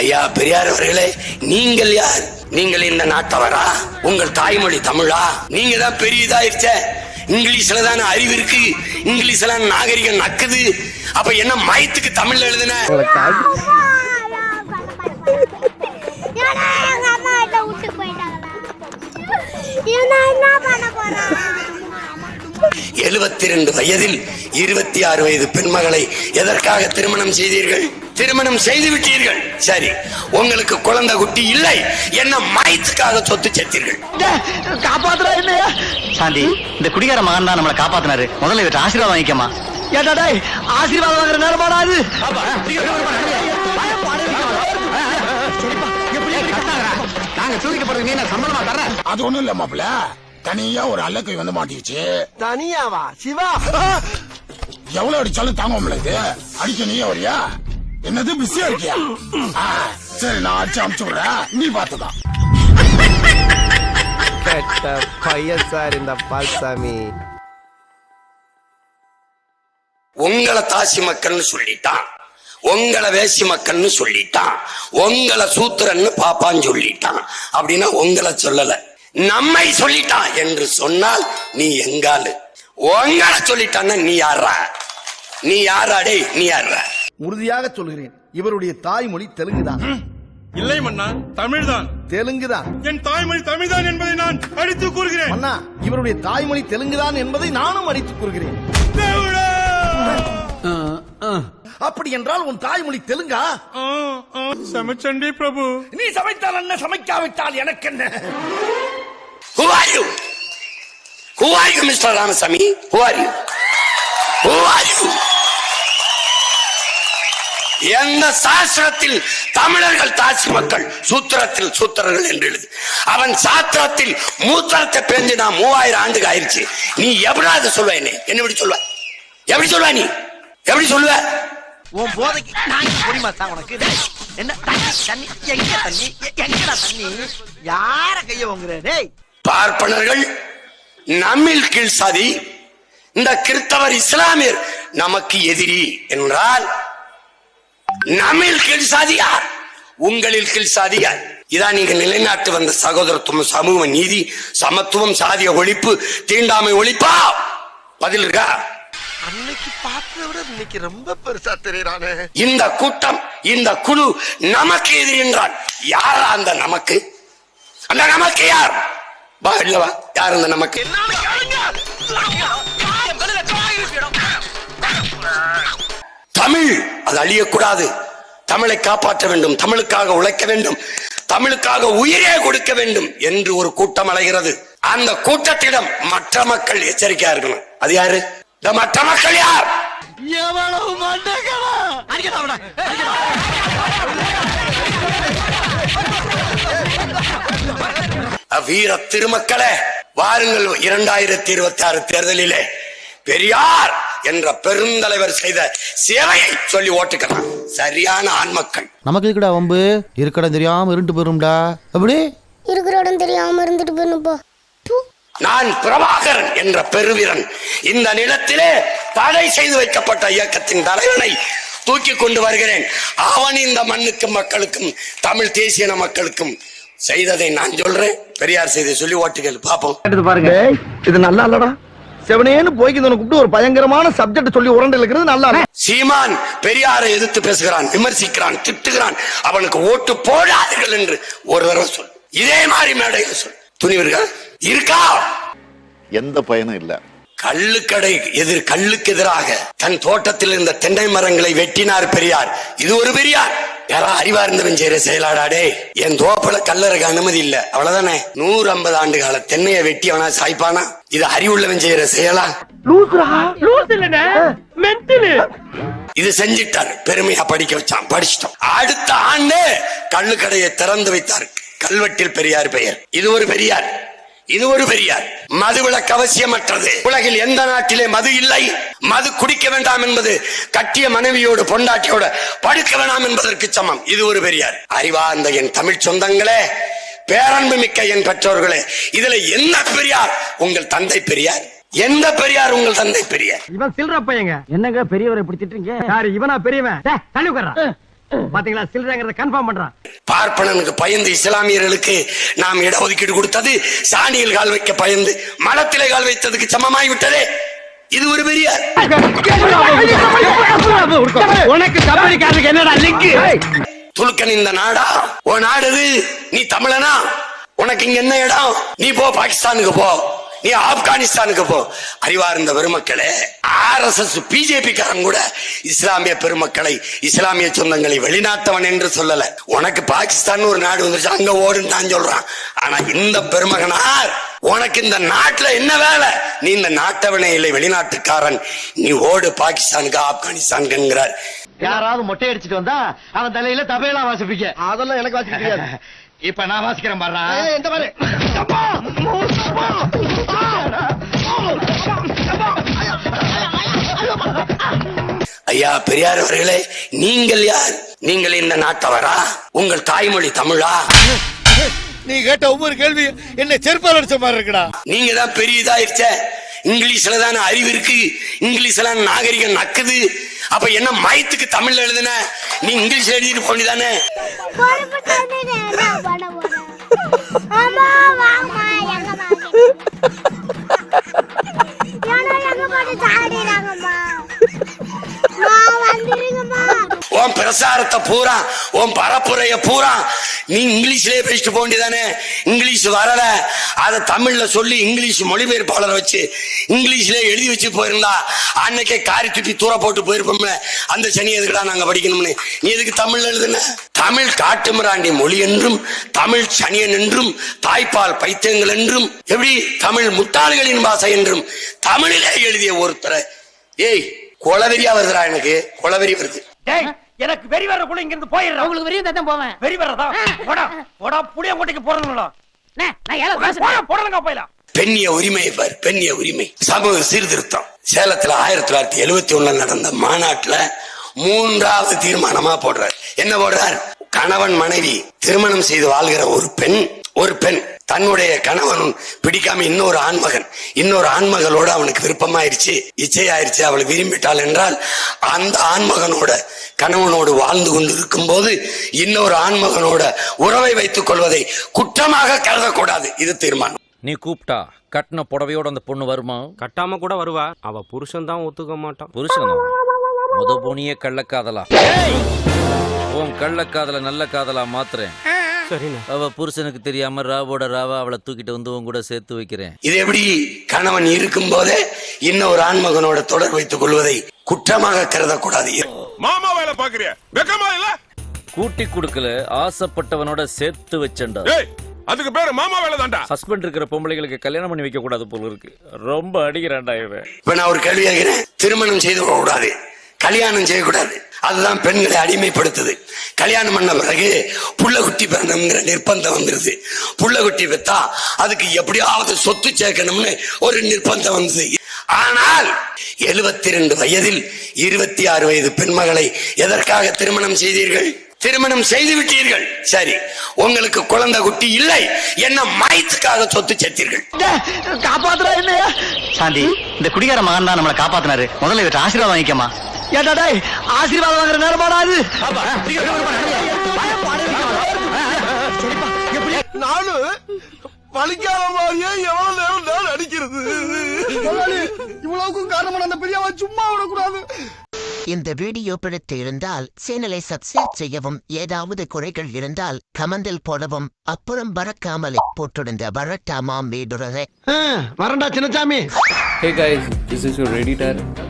ஐயா பெரியார் அவர்களே நீங்கள் யார்? நீங்கள் இந்த நாட்டவரா? உங்கள் தாய்மொழி தமிழா? நீங்க தான் பெரிய இதாயிருச்ச. இங்கிலீஷ்ல தானே அறிவு இருக்கு? இங்கிலீஷ்ல நாகரிகம் நக்குது. அப்ப என்ன மயத்துக்கு தமிழ்ல எழுதுன? எழுபத்தி ரெண்டு வயதில் இருபத்தி ஆறு வயது பெண்மகளை எதற்காக திருமணம் செய்தீர்கள்? திருமணம் செய்து விட்டீர்கள் சரி உங்களுக்கு குழந்தை குட்டி இல்லை என்ன மயத்துக்காக சொத்து சேர்த்தீர்கள் காப்பாத்துறா இல்லையா சாந்தி இந்த குடிகார மகன் தான் நம்மளை காப்பாத்தினாரு முதல்ல இவற்றை ஆசீர்வாதம் வாங்கிக்கமா ஏடா டேய் ஆசீர்வாதம் வாங்குற நேரம் போடாது நாங்க சூதிக்கப்படுறது நீ என்ன சம்பளமா தர அது ஒண்ணும் இல்ல மாப்பிள தனியா ஒரு அல்லக்கை வந்து மாட்டிக்கிச்சு தனியாவா சிவா எவ்வளவு அடிச்சாலும் தாங்க முடியல இது அடிக்க நீயே வரியா என்னது பிஸியா இருக்கியா? சரி நான் அடிச்சு அமுச்சு விடுறேன். நீ பாத்துதான் கெட்ட பையன் சார் இந்த பால்சாமி. உங்களை தாசி மக்கள்னு சொல்லிட்டான். உங்களை வேசி மக்கள்னு சொல்லிட்டான். உங்களை சூத்திரன்னு பாப்பான்னு சொல்லிட்டான். அப்படின்னா உங்களை சொல்லல. நம்மை சொல்லிட்டான் என்று சொன்னால் நீ எங்காலு உங்களை சொல்லிட்டான்னா நீ யாரா நீ யாரா டேய் நீ யாரா உறுதியாக சொல்கிறேன் இவருடைய தாய்மொழி தெலுங்குதான் இல்லை மன்னா தமிழ்தான் தெலுங்குதான் என் தாய்மொழி தமிழ்தான் என்பதை நான் அடித்து கூறுகிறேன் அண்ணா இவருடைய தாய்மொழி தெலுங்குதான் என்பதை நானும் அடித்துக் கூறுகிறேன்! அப்படி என்றால் உன் தாய்மொழி தெலுங்கா சமச்சண்டி பிரபு நீ சமைத்தால் என்ன சமைக்காவிட்டால் எனக்கு என்ன Who are you? Who are you, Mr. Ramasamy? Who are you? Who are you? எந்த சாஸ்திரத்தில் தமிழர்கள் தாசி மக்கள்? சூத்திரத்தில் சூத்திரர்கள் என்று எழுது. அவன் சாத்திரத்தில் மூத்திரத்தை பேஞ்சு நான் மூவாயிரம் ஆண்டுக்கு ஆயிருச்சு. நீ எப்படி அதை சொல்லுவ என்ன? என்ன எப்படி சொல்லுவ? எப்படி சொல்லுவ நீ? எப்படி சொல்லுவ? உன் போதைக்கு நான் பொடிமா தான் உனக்கு. என்ன? தண்ணி எங்க தண்ணி? எங்கடா தண்ணி? யார கைய வாங்குற பார்ப்பனர்கள் நம்மில் கீழ் சாதி இந்த கிறிஸ்தவர் இஸ்லாமியர் நமக்கு எதிரி என்றால் நம்மில் கீழ் சாதியார் உங்களில் கீழ் சாதியார் இதான் நீங்க நிலைநாட்டு வந்த சகோதரத்துவம் சமூக நீதி சமத்துவம் சாதிய ஒழிப்பு தீண்டாமை ஒழிப்பா? பதில் இருக்கா? அன்னைக்கு பார்த்ததை விட இன்னைக்கு ரொம்ப பெருசா தெரியறானே. இந்த கூட்டம் இந்த குழு நமக்கு எதிரி என்றால் யார் அந்த நமக்கு? அந்த நமக்கு யார்? வா இல்ல வா யார் அந்த நமக்கு? தமிழ். அது அழியக்கூடாது. தமிழை காப்பாற்ற வேண்டும் தமிழுக்காக உழைக்க வேண்டும் தமிழுக்காக உயிரே கொடுக்க வேண்டும் என்று ஒரு கூட்டம் அலைகிறது. அந்த கூட்டத்திடம் மற்ற மக்கள் எச்சரிக்கையா இருக்கணும். அது யாரு? இந்த மற்ற மக்கள் யார்? எவ்வளவு வீர திருமக்களே வாருங்கள் இரண்டாயிரத்தி இருபத்தி ஆறு தேர்தலிலே. பெரியார் என்ற பெருந்தலைவர் செய்த சேவையை சொல்லி ஓட்டுக்கலாம் சரியான ஆண்மக்கள் நமக்கு இருக்குடா வம்பு? இருக்கடம் தெரியாம இருண்டு போயிரும்டா. அப்படி இருக்கிற இடம் தெரியாம இருந்துட்டு போயிடும் போ. ப்பு. நான் பிரபாகரன் என்ற பெருவீரன். இந்த நிலத்திலே தடை செய்து வைக்கப்பட்ட இயக்கத்தின் தலைவனை தூக்கி கொண்டு வருகிறேன். அவன் இந்த மண்ணுக்கும் மக்களுக்கும் தமிழ் தேசியன மக்களுக்கும் செய்ததை நான் சொல்றேன். பெரியார் செய்த சொல்லி ஓட்டுகள் பாப்போம் பாருங்க இது நல்லா இல்லடா. செவனேன்னு போய்க்கு கூப்பிட்டு ஒரு பயங்கரமான சப்ஜெக்ட் சொல்லி உரண்டு இருக்கிறது நல்லா சீமான் பெரியாரை எதிர்த்து பேசுகிறான் விமர்சிக்கிறான் திட்டுகிறான். அவனுக்கு ஓட்டு போடாதீர்கள் என்று ஒரு தடவை சொல். இதே மாதிரி மேடையில் சொல். துணிவு இருக்கா? இருக்கா எந்த பயனும் இல்ல. கள்ளுக்கடை எதிர் கல்லுக்கு எதிராக தன் தோட்டத்தில் இருந்த தென்னை மரங்களை வெட்டினார் பெரியார். இது ஒரு பெரியார். யாரா அறிவார்ந்தவன் செய்யற செயலாடாடே என் தோப்புல கல்லறக்கு அனுமதி இல்ல. அவ்வளவுதானே? நூறு ஐம்பது ஆண்டு கால தென்னையை வெட்டி அவனா சாய்ப்பானா? இது அறிவுள்ளவன் செய்யற செயலா? இது செஞ்சிட்டாரு. பெருமையா படிக்க வச்சான். படிச்சிட்டோம். அடுத்த ஆண்டு கள்ளுக்கடையை திறந்து வைத்தார். கல்வெட்டில் பெரியார் பெயர். இது ஒரு பெரியார். இது ஒரு பெரியார் மதுவிலக்கு அவசியமற்றது. உலகில் எந்த நாட்டிலே மது இல்லை? மது குடிக்க வேண்டாம் என்பது கட்டிய மனைவியோடு பொண்டாட்டியோட படுக்க வேண்டாம் என்பதற்கு சமம். இது ஒரு பெரியார் அறிவார்ந்த என் தமிழ் சொந்தங்களே பேரன்பு மிக்க என் பெற்றோர்களே இதுல என்ன பெரியார்? உங்கள் தந்தை பெரியார். எந்த பெரியார் உங்கள் தந்தை பெரியார்? இவன் சில்ற பையங்க. என்னங்க பெரியவரை பிடிச்சிட்டு இருக்கீங்க? யாரு? இவனா பெரியவன்? பாத்தீங்களா? சில்லறைங்கிறத கன்ஃபார்ம் பண்றான். பார்ப்பனனுக்கு பயந்து இஸ்லாமியர்களுக்கு நாம் இடஒதுக்கீடு கொடுத்தது சாணியில் கால் வைக்க பயந்து மலத்திலே கால் வைத்ததுக்கு சமமாய் விட்டதே இது ஒரு பெரியார் உனக்கு கபடிக்காரருக்கு என்னடா லிங்க் துலுக்கன் இந்த நாடா? ஓ நாடு. நீ தமிழனா? உனக்கு இங்க என்ன இடம்? நீ போ பாகிஸ்தானுக்கு போ. நீ ஆப்கானிஸ்தானுக்கு போ. அறிவார்ந்த பெருமக்களே ஆர் எஸ் எஸ் பிஜேபி காரன் கூட இஸ்லாமிய பெருமக்களை இஸ்லாமிய சொந்தங்களை வெளிநாட்டவன் என்று சொல்லல. உனக்கு பாகிஸ்தான் ஒரு நாடு வந்துருச்சு அங்க ஓடுன்னு தான் சொல்றான். ஆனா இந்த பெருமகனார் உனக்கு இந்த நாட்டுல என்ன வேலை? நீ இந்த நாட்டவனே இல்லை வெளிநாட்டுக்காரன். நீ ஓடு பாகிஸ்தானுக்கு ஆப்கானிஸ்தானுக்கு என்கிறார். யாராவது மொட்டை அடிச்சிட்டு வந்தா அவன் தலையில தபையெல்லாம் வாசிப்பீங்க அதெல்லாம் எனக்கு வாசிக்க தெரியாது. இப்ப நான் வாசிக்கிறேன் பாரு எந்த ஐயா பெரியார் அவர்களே நீங்கள் யார்? நீங்கள் இந்த நாட்டவரா? உங்கள் தாய்மொழி தமிழா? நீ கேட்ட ஒவ்வொரு கேள்வி என்ன செருப்பால் அடிச்ச மாதிரி இருக்குடா. நீங்க தான் பெரிய இதாயிருச்ச இங்கிலீஷ்ல தானே அறிவு இருக்கு. இங்கிலீஷ்ல நாகரிகம் நக்குது. அப்ப என்ன மயத்துக்கு தமிழ்ல எழுதுன? நீ இங்கிலீஷ்ல எழுதிட்டு போனிதானே? உன் பிரசாரத்தை பூரா உன் பரப்புரைய பூரா நீ இங்கிலீஷ்லயே பேசிட்டு போக வேண்டியதானே? இங்கிலீஷ் வரல. அதை தமிழ்ல சொல்லி இங்கிலீஷ் மொழிபெயர்ப்பாளரை வச்சு இங்கிலீஷ்ல எழுதி வச்சு போயிருந்தா அன்னைக்கே காரி துப்பி தூர போட்டு போயிருப்போம்ல. அந்த சனி எதுக்குடா நாங்க படிக்கணும்னு? நீ எதுக்கு தமிழ்ல எழுதுன? தமிழ் காட்டுமிராண்டி மொழி என்றும் தமிழ் சனியன் என்றும் தாய்ப்பால் பைத்தியங்கள் என்றும் எப்படி? தமிழ் முட்டாள்களின் பாசை என்றும் தமிழிலே எழுதிய ஒருத்தரை. ஏய் கொலவெறியா வருதுடா எனக்கு. கொலவெறி வருது. எனக்கு வெறி வர கூட இங்க இருந்து போயிடுறேன் உங்களுக்கு வெறி தான் போவேன். வெறி வரதா போடா. போடா நான் ஏழை போடா போடலங்க போயிடலாம் பெண்ணிய உரிமையை பார் பெண்ணிய உரிமை. சமூக சீர்திருத்தம். சேலத்துல ஆயிரத்தி தொள்ளாயிரத்தி எழுபத்தி ஒண்ணுல நடந்த மாநாட்டுல மூன்றாவது தீர்மானமா போடுறார். என்ன போடுறார்? கணவன் மனைவி திருமணம் செய்து வாழ்கிற ஒரு பெண் ஒரு பெண். தன்னுடைய கணவன் பிடிக்காம இன்னொரு ஆண்மகன் இன்னொரு ஆண்மகளோட அவனுக்கு விருப்பமாயிருச்சு இச்சையாயிருச்சு அவளை விரும்பிட்டாள் என்றால் அந்த ஆண்மகனோட கணவனோடு வாழ்ந்து கொண்டு இருக்கும் போது இன்னொரு ஆண்மகனோட உறவை வைத்துக் கொள்வதை குற்றமாக கருதக்கூடாது. இது தீர்மானம். நீ கூப்பிட்டா கட்டின புடவையோட அந்த பொண்ணு வருமா? கட்டாம கூட வருவா. அவ புருஷன் தான் ஒத்துக்க மாட்டான். புருஷனா? முத போனியே கள்ளக்காதலா. உன் கள்ளக்காதல நல்ல காதலா மாத்துறேன். சரிண்ணா. அவ புருஷனுக்கு தெரியாம ராவோட ராவா அவளை தூக்கிட்டு வந்து உன் கூட சேர்த்து வைக்கிறேன். இது எப்படி கணவன் இருக்கும் போதே இன்னொரு ஆண்மகனோட தொடர் வைத்துக் கொள்வதை குற்றமாக கருதக்கூடாது. மாமா வேலை பாக்குறிய வெக்கமா இல்ல? கூட்டி கொடுக்கல ஆசைப்பட்டவனோட சேர்த்து வச்சண்டா அதுக்கு பேரு மாமா வேலை தான்டா. ஹஸ்பண்ட் இருக்கிற பொம்பளைகளுக்கு கல்யாணம் பண்ணி வைக்க கூடாது போல இருக்கு. ரொம்ப அடிக்கிறான்டா இவன். இப்ப நான் ஒரு கேள்வி கேட்கிறேன். திருமணம் செய்து கூடாது கல்யாணம் செய்யக்கூடாது. அதுதான் பெண்களை அடிமைப்படுத்துது. கல்யாணம் பண்ண பிறகு புள்ள குட்டி பிறந்தம்ங்கிற நிர்பந்தம் வந்துருது. புள்ள குட்டி பெத்தா அதுக்கு எப்படியாவது சொத்து சேர்க்கணும்னு ஒரு நிர்பந்தம் வந்தது. ஆனால் எழுபத்தி ரெண்டு வயதில் இருபத்தி ஆறு வயது பெண்மகளை எதற்காக திருமணம் செய்தீர்கள்? திருமணம் செய்து விட்டீர்கள். சரி உங்களுக்கு குழந்தை குட்டி இல்லை என்ன மயத்துக்காக சொத்து சேர்த்தீர்கள்? காப்பாத்துறா சாந்தி இந்த குடிகார மகன் தான் நம்மளை காப்பாத்தினாரு. முதல்ல இவற்றை ஆசீர்வாதம் வாங்கிக்கமா ஏடா டேய் ஆசீர்வாதம் வாங்குற நேரமாடா அது நானு வலிக்காத மாதிரியே எவ்வளவு நேரம் நான் அடிக்கிறது இவ்வளவுக்கும் காரணமான அந்த பெரியவா சும்மா விடக்கூடாது இந்த வீடியோ பிடித்து இருந்தால் சேனலை சப்ஸ்கிரைப் செய்யவும் ஏதாவது குறைகள் இருந்தால் கமெண்டில் போடவும் அப்புறம் பறக்காமலே போட்டிருந்த வரட்டாமாம் வீடுறதை வரண்டா சின்னசாமி